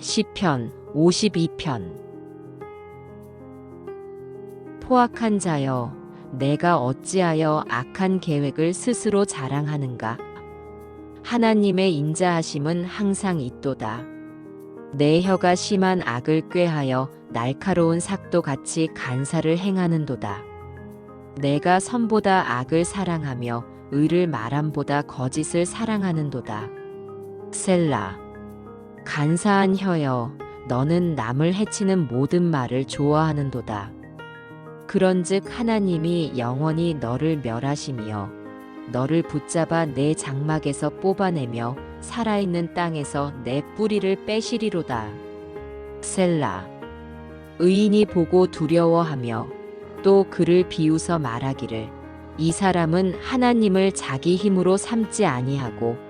시편 52편. 포악한 자여 내가 어찌하여 악한 계획을 스스로 자랑하는가? 하나님의 인자하심은 항상 있도다. 내 혀가 심한 악을 꾀하여 날카로운 삭도 같이 간사를 행하는도다. 내가 선보다 악을 사랑하며 의를 말함보다 거짓을 사랑하는도다. 셀라 간사한 혀여 너는 남을 해치는 모든 말을 좋아하는도다. 그런즉 하나님이 영원히 너를 멸하시며 너를 붙잡아 내 장막에서 뽑아내며 살아있는 땅에서 내 뿌리를 빼시리로다. 셀라 의인이 보고 두려워하며 또 그를 비웃어 말하기를 이 사람은 하나님을 자기 힘으로 삼지 아니하고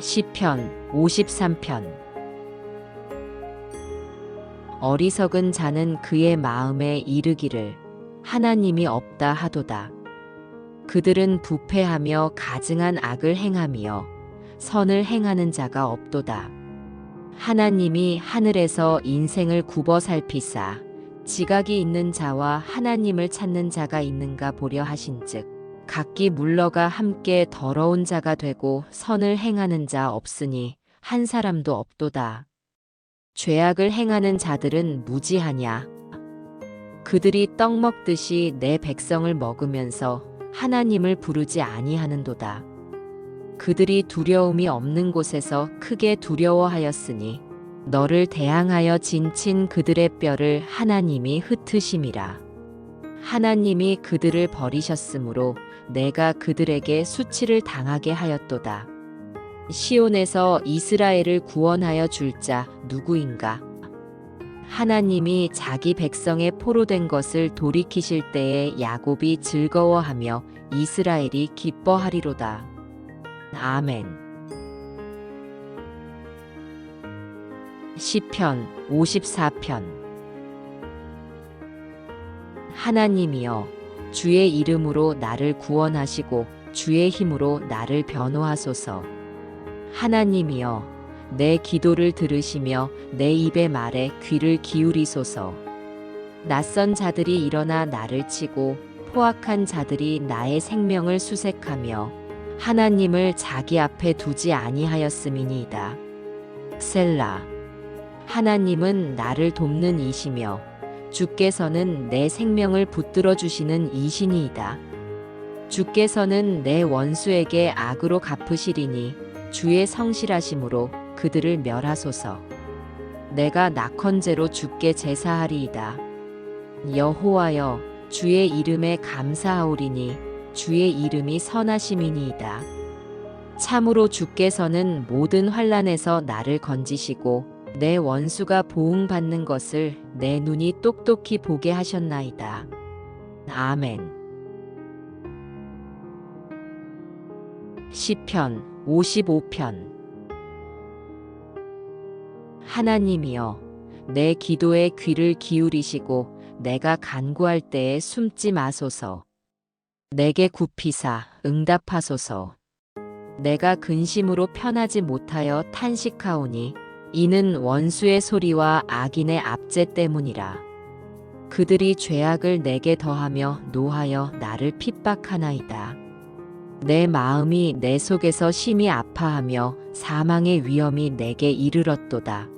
시편 53편 어리석은 자는 그의 마음에 이르기를 하나님이 없다 하도다. 그들은 부패하며 가증한 악을 행하며 선을 행하는 자가 없도다. 하나님이 하늘에서 인생을 굽어 살피사 지각이 있는 자와 하나님을 찾는 자가 있는가 보려 하신즉 각기 물러가 함께 더러운 자가 되고 선을 행하는 자 없으니 한 사람도 없도다. 죄악을 행하는 자들은 무지하냐? 그들이 떡 먹듯이 내 백성을 먹으면서 하나님을 부르지 아니하는도다. 그들이 두려움이 없는 곳에서 크게 두려워하였으니 너를 대항하여 진친 그들의 뼈를 하나님이 흩으심이라. 하나님이 그들을 버리셨으므로 내가 그들에게 수치를 당하게 하였도다. 시온에서 이스라엘을 구원하여 줄 자 누구인가? 하나님이 자기 백성의 포로된 것을 돌이키실 때에 야곱이 즐거워하며 이스라엘이 기뻐하리로다. 아멘. 시편 54편 하나님이여 주의 이름으로 나를 구원하시고 주의 힘으로 나를 변호하소서. 하나님이여 내 기도를 들으시며 내 입의 말에 귀를 기울이소서. 낯선 자들이 일어나 나를 치고 포악한 자들이 나의 생명을 수색하며 하나님을 자기 앞에 두지 아니하였음이니이다. 셀라 하나님은 나를 돕는 이시며 주께서는 내 생명을 붙들어 주시는 이신이이다. 주께서는 내 원수에게 악으로 갚으시리니 주의 성실하심으로 그들을 멸하소서. 내가 낙헌제로 주께 제사하리이다. 여호와여 주의 이름에 감사하오리니 주의 이름이 선하심이니이다. 참으로 주께서는 모든 환란에서 나를 건지시고 내 원수가 보응받는 것을 내 눈이 똑똑히 보게 하셨나이다. 아멘. 시편 55편 하나님이여 내 기도에 귀를 기울이시고 내가 간구할 때에 숨지 마소서. 내게 굽히사 응답하소서. 내가 근심으로 편하지 못하여 탄식하오니 이는 원수의 소리와 악인의 압제 때문이라. 그들이 죄악을 내게 더하며 노하여 나를 핍박하나이다. 내 마음이 내 속에서 심히 아파하며 사망의 위험이 내게 이르렀도다.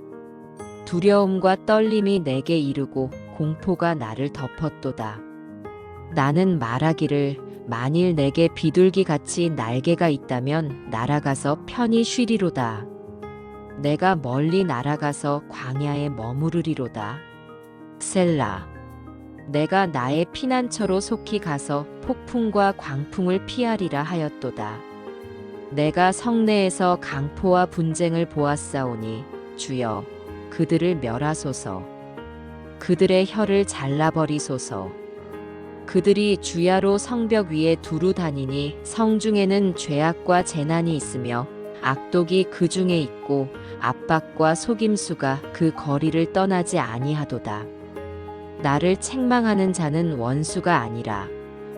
두려움과 떨림이 내게 이르고 공포가 나를 덮었도다. 나는 말하기를 만일 내게 비둘기 같이 날개가 있다면 날아가서 편히 쉬리로다. 내가 멀리 날아가서 광야에 머무르리로다. 셀라. 내가 나의 피난처로 속히 가서 폭풍과 광풍을 피하리라 하였도다. 내가 성내에서 강포와 분쟁을 보았사오니 주여 그들을 멸하소서 그들의 혀를 잘라버리소서 그들이 주야로 성벽 위에 두루 다니니 성 중에는 죄악과 재난이 있으며 악독이 그 중에 있고 압박과 속임수가 그 거리를 떠나지 아니하도다. 나를 책망하는 자는 원수가 아니라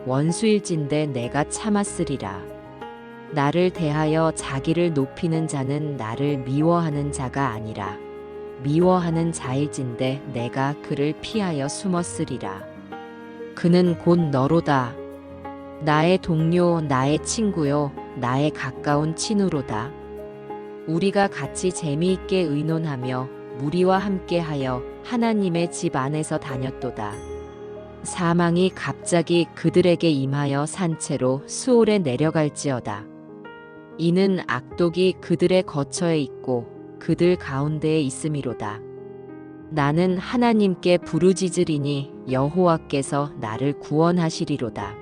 원수일진데 내가 참았으리라. 나를 대하여 자기를 높이는 자는 나를 미워하는 자가 아니라 미워하는 자일진데 내가 그를 피하여 숨었으리라. 그는 곧 너로다. 나의 동료, 나의 친구요, 나의 가까운 친우로다. 우리가 같이 재미있게 의논하며 무리와 함께하여 하나님의 집 안에서 다녔도다. 사망이 갑자기 그들에게 임하여 산채로 수올에 내려갈지어다. 이는 악독이 그들의 거처에 있고 그들 가운데에 있음이로다. 나는 하나님께 부르짖으리니 여호와께서 나를 구원하시리로다.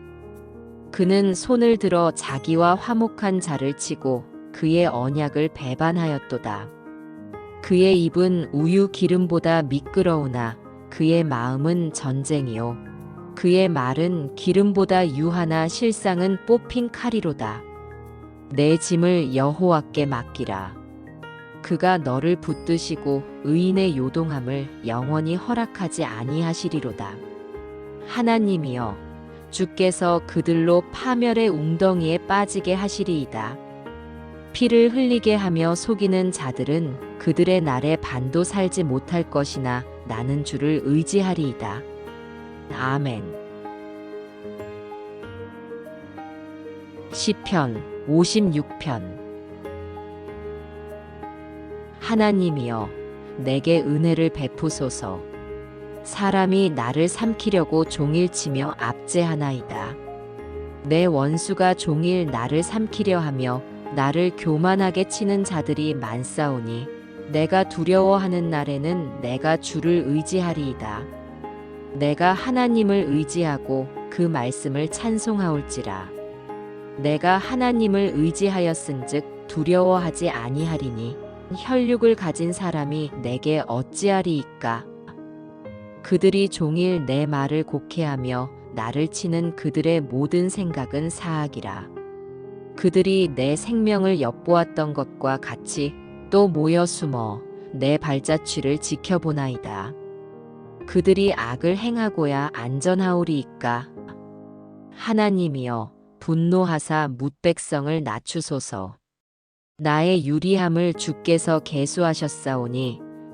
그는 손을 들어 자기와 화목한 자를 치고 그의 언약을 배반하였도다. 그의 입은 우유 기름보다 미끄러우나 그의 마음은 전쟁이요. 그의 말은 기름보다 유하나 실상은 뽑힌 칼이로다. 내 짐을 여호와께 맡기라. 그가 너를 붙드시고 의인의 요동함을 영원히 허락하지 아니하시리로다. 하나님이여 주께서 그들로 파멸의 웅덩이에 빠지게 하시리이다. 피를 흘리게 하며 속이는 자들은 그들의 날에 반도 살지 못할 것이나 나는 주를 의지하리이다. 아멘. 시편 56편 하나님이여 내게 은혜를 베푸소서 사람이 나를 삼키려고 종일치며 압제하나이다. 내 원수가 종일 나를 삼키려 하며 나를 교만하게 치는 자들이 많사오니 내가 두려워하는 날에는 내가 주를 의지하리이다. 내가 하나님을 의지하고 그 말씀을 찬송하올지라. 내가 하나님을 의지하였은즉 두려워하지 아니하리니 혈육을 가진 사람이 내게 어찌하리이까 그들이 종일 내 말을 곡해하며 나를 치는 그들의 모든 생각은 사악이라. 그들이 내 생명을 엿보았던 것과 같이 또 모여 숨어 내 발자취를 지켜보나이다. 그들이 악을 행하고야 안전하오리이까. 하나님이여 분노하사 뭇백성을 낮추소서. 나의 유리함을 주께서 계수하셨사오니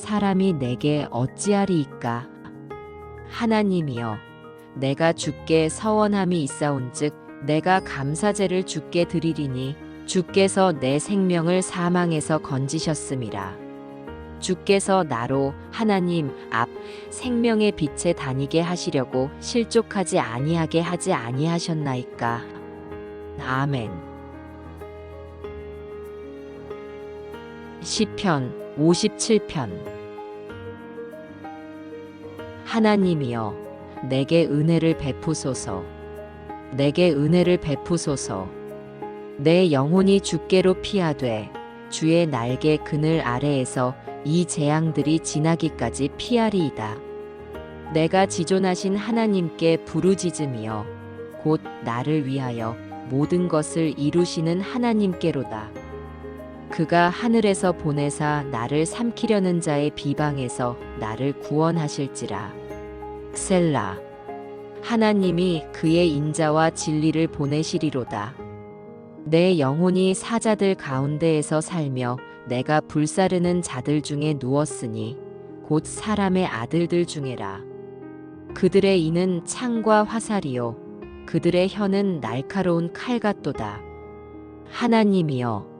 사람이 내게 어찌하리이까? 하나님이여 내가 주께 서원함이 있사온즉 내가 감사제를 주께 드리리니 주께서 내 생명을 사망에서 건지셨음이라. 주께서 나로 하나님 앞 생명의 빛에 다니게 하시려고 실족하지 아니하게 하지 아니하셨나이까? 아멘. 시편 57편. 하나님이여 내게 은혜를 베푸소서. 내게 은혜를 베푸소서. 내 영혼이 주께로 피하되 주의 날개 그늘 아래에서 이 재앙들이 지나기까지 피하리이다. 내가 지존하신 하나님께 부르짖음이여 곧 나를 위하여 모든 것을 이루시는 하나님께로다. 그가 하늘에서 보내사 나를 삼키려는 자의 비방에서 나를 구원하실지라. 셀라. 하나님이 그의 인자와 진리를 보내시리로다. 내 영혼이 사자들 가운데에서 살며 내가 불사르는 자들 중에 누웠으니 곧 사람의 아들들 중에라. 그들의 이는 창과 화살이요 그들의 혀는 날카로운 칼 같도다. 하나님이여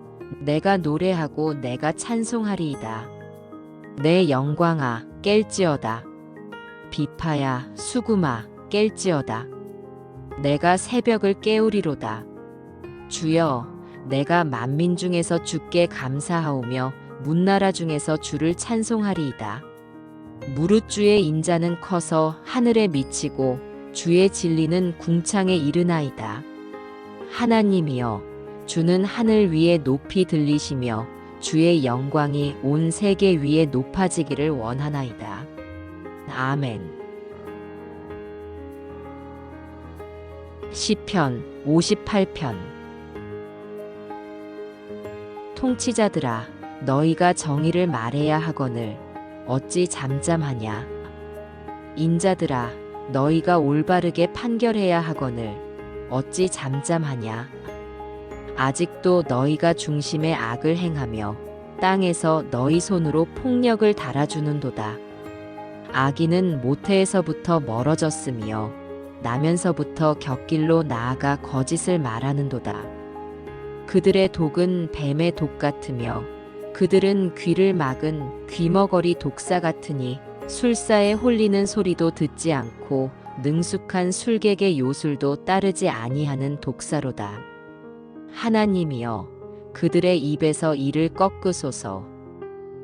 내가 노래하고 내가 찬송하리이다. 내 영광아, 깰지어다. 비파야, 수구마, 깰지어다. 내가 새벽을 깨우리로다. 주여, 내가 만민 중에서 주께 감사하오며 문나라 중에서 주를 찬송하리이다. 무릇 주의 인자는 커서 하늘에 미치고 주의 진리는 궁창에 이르나이다. 하나님이여, 주는 하늘 위에 높이 들리시며 주의 영광이 온 세계 위에 높아지기를 원하나이다. 아멘. 시편 58편 통치자들아 너희가 정의를 말해야 하거늘 어찌 잠잠하냐 인자들아 너희가 올바르게 판결해야 하거늘 어찌 잠잠하냐 아직도 너희가 중심에 악을 행하며 땅에서 너희 손으로 폭력을 달아주는도다 악인은 모태에서부터 멀어졌으며 나면서부터 곁길로 나아가 거짓을 말하는도다. 그들의 독은 뱀의 독 같으며 그들은 귀를 막은 귀머거리 독사 같으니 술사에 홀리는 소리도 듣지 않고 능숙한 술객의 요술도 따르지 아니하는 독사로다. 하나님이여 그들의 입에서 이를 꺾으소서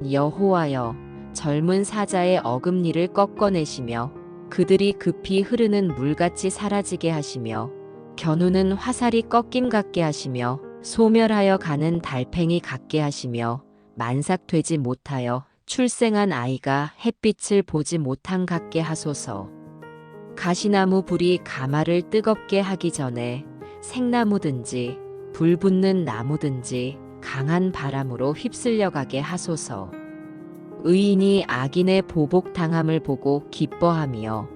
여호와여 젊은 사자의 어금니를 꺾어내시며 그들이 급히 흐르는 물같이 사라지게 하시며 겨누는 화살이 꺾임 같게 하시며 소멸하여 가는 달팽이 같게 하시며 만삭되지 못하여 출생한 아이가 햇빛을 보지 못한 같게 하소서. 가시나무 불이 가마를 뜨겁게 하기 전에 생나무든지 불 붙는 나무든지 강한 바람으로 휩쓸려 가게 하소서. 의인이 악인의 보복 당함을 보고 기뻐하며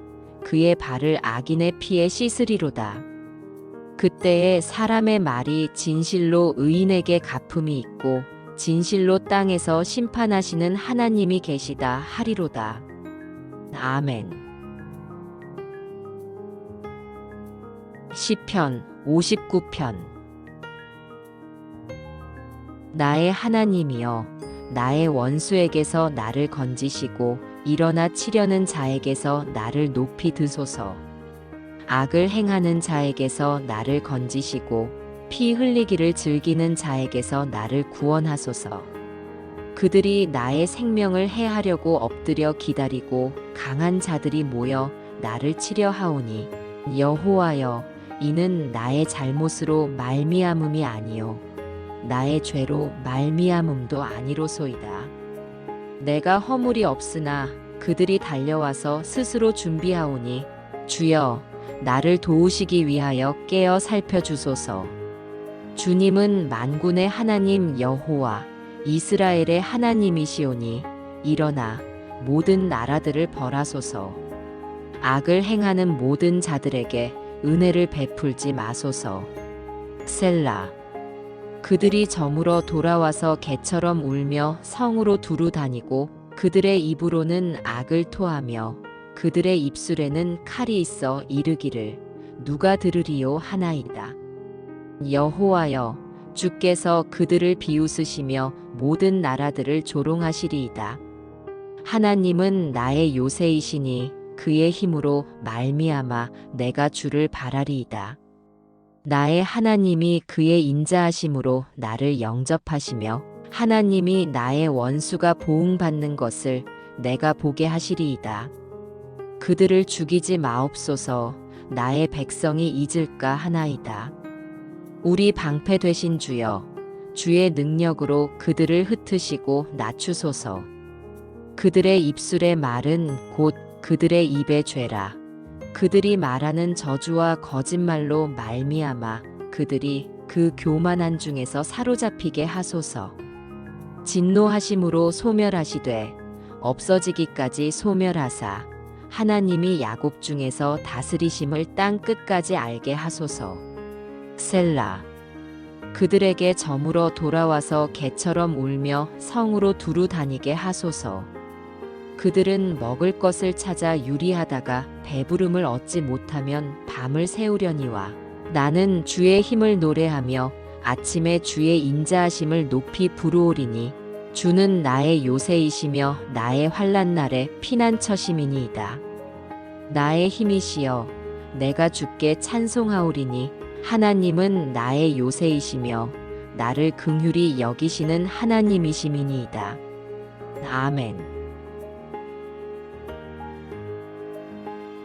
그의 발을 악인의 피에 씻으리로다. 그때에 사람의 말이 진실로 의인에게 갚음이 있고 진실로 땅에서 심판하시는 하나님이 계시다 하리로다. 아멘. 시편 59편 나의 하나님이여 나의 원수에게서 나를 건지시고 일어나 치려는 자에게서 나를 높이 드소서. 악을 행하는 자에게서 나를 건지시고 피 흘리기를 즐기는 자에게서 나를 구원하소서. 그들이 나의 생명을 해하려고 엎드려 기다리고 강한 자들이 모여 나를 치려 하오니 여호와여 이는 나의 잘못으로 말미암음이 아니요 나의 죄로 말미암음도 아니로소이다. 내가 허물이 없으나 그들이 달려와서 스스로 준비하오니 주여 나를 도우시기 위하여 깨어 살펴주소서. 주님은 만군의 하나님 여호와 이스라엘의 하나님이시오니 일어나 모든 나라들을 벌하소서. 악을 행하는 모든 자들에게 은혜를 베풀지 마소서. 셀라. 그들이 저물어 돌아와서 개처럼 울며 성으로 두루 다니고 그들의 입으로는 악을 토하며 그들의 입술에는 칼이 있어 이르기를 누가 들으리요 하나이다. 여호와여 주께서 그들을 비웃으시며 모든 나라들을 조롱하시리이다. 하나님은 나의 요새이시니 그의 힘으로 말미암아 내가 주를 바라리이다. 나의 하나님이 그의 인자하심으로 나를 영접하시며 하나님이 나의 원수가 보응받는 것을 내가 보게 하시리이다. 그들을 죽이지 마옵소서 나의 백성이 잊을까 하나이다. 우리 방패 되신 주여 주의 능력으로 그들을 흩으시고 낮추소서. 그들의 입술의 말은 곧 그들의 입의 죄라. 그들이 말하는 저주와 거짓말로 말미암아 그들이 그 교만한 중에서 사로잡히게 하소서. 진노하심으로 소멸하시되 없어지기까지 소멸하사 하나님이 야곱 중에서 다스리심을 땅 끝까지 알게 하소서. 셀라. 그들에게 저물어 돌아와서 개처럼 울며 성으로 두루 다니게 하소서. 그들은 먹을 것을 찾아 유리하다가 배부름을 얻지 못하면 밤을 새우려니와 나는 주의 힘을 노래하며 아침에 주의 인자하심을 높이 부르오리니 주는 나의 요새이시며 나의 환란 날에 피난처심이니이다. 나의 힘이시여 내가 주께 찬송하오리니 하나님은 나의 요새이시며 나를 긍휼히 여기시는 하나님이시미니이다. 아멘.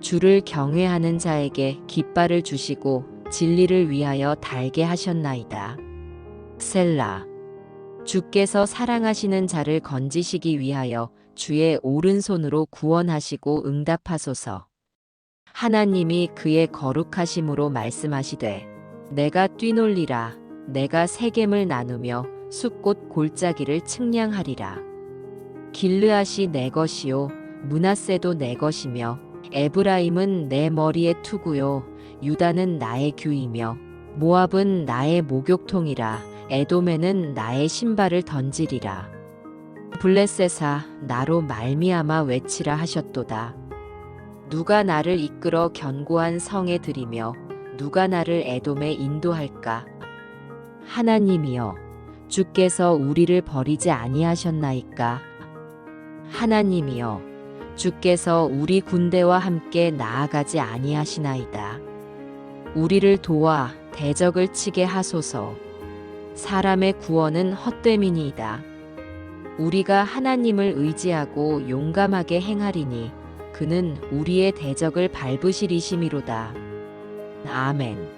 주를 경외하는 자에게 깃발을 주시고 진리를 위하여 달게 하셨나이다. 셀라. 주께서 사랑하시는 자를 건지시기 위하여 주의 오른손으로 구원하시고 응답하소서. 하나님이 그의 거룩하심으로 말씀하시되 내가 뛰놀리라 내가 세겜을 나누며 숲꽃 골짜기를 측량하리라. 길르앗이 내 것이요 문하세도 내 것이며 에브라임은 내 머리의 투구요. 유다는 나의 규이며 모압은 나의 목욕통이라. 에돔에는 나의 신발을 던지리라. 블레셋아 나로 말미암아 외치라 하셨도다. 누가 나를 이끌어 견고한 성에 들이며 누가 나를 에돔에 인도할까? 하나님이여 주께서 우리를 버리지 아니하셨나이까? 하나님이여 주께서 우리 군대와 함께 나아가지 아니하시나이다. 우리를 도와 대적을 치게 하소서. 사람의 구원은 헛됨이니이다. 우리가 하나님을 의지하고 용감하게 행하리니 그는 우리의 대적을 밟으시리심이로다. 아멘.